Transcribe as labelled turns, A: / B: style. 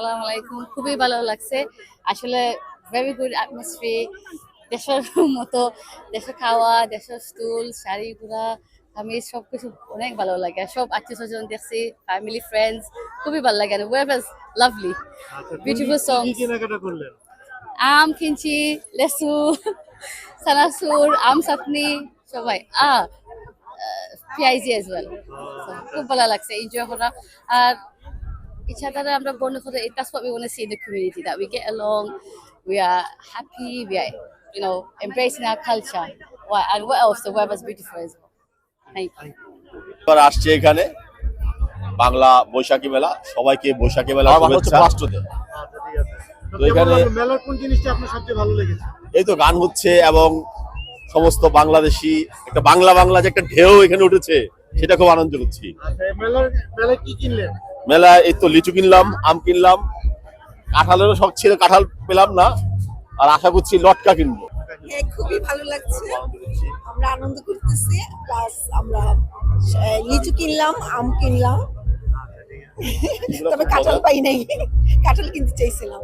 A: আসসালামু আলাইকুম। খুবই ভালো লাগছে। আসলে ভেরি গুড অ্যাটমসফিয়ার দেশের মতো দেশের খাওয়া দেশের স্টুল শাড়ি ঘোড়া আমি সব কিছু অনেক ভালো লাগে। সব আত্মীয় স্বজন দেখছি ফ্যামিলি ফ্রেন্ডস খুবই ভালো লাগে। ওয়েদার লাভলি
B: কেনাকাটা করলেন?
A: আম কিনছি লেসু সানাসুর আম চাটনি সবাই। পেঁয়াজি as well So, খুব ভালো লাগছে এনজয় করা। আর ইচ্ছা দ্বারা আমরা বর্ণ করে that's what we want to see in the community that we get along we are happy we are you know embracing our culture. What- and what else? The weather's beautiful as well. Thank you.
C: এবার আসছে এখানে বাংলা বৈশাখী মেলা। সবাইকে বৈশাখী মেলা শুভেচ্ছা।
B: তো
C: এখানে-
B: মেলার কোন জিনিসটা আপনার সবচেয়ে ভালো লেগেছে?
C: এই তো গান হচ্ছে এবং সমস্ত বাংলাদেশি একটা বাংলা বাংলা যে একটা ঢেউ এখানে উঠেছে সেটা খুব আনন্দ করছি।
B: আচ্ছা মেলার মেলায় কি কিনলেন?
C: মেলায় এই তো লিচু কিনলাম আম কিনলাম কাঁঠালেরও শখ ছিল কাঁঠাল পেলাম না আর আশা করছি লটকা কিনবো।
D: হ্যাঁ খুবই ভালো লাগছে। আমরা আনন্দ করতেছি প্লাস আমরা লিচু কিনলাম আম কিনলাম। তবে কাঁঠাল পাই নাই। কাঁঠাল কিনতে চাইছিলাম।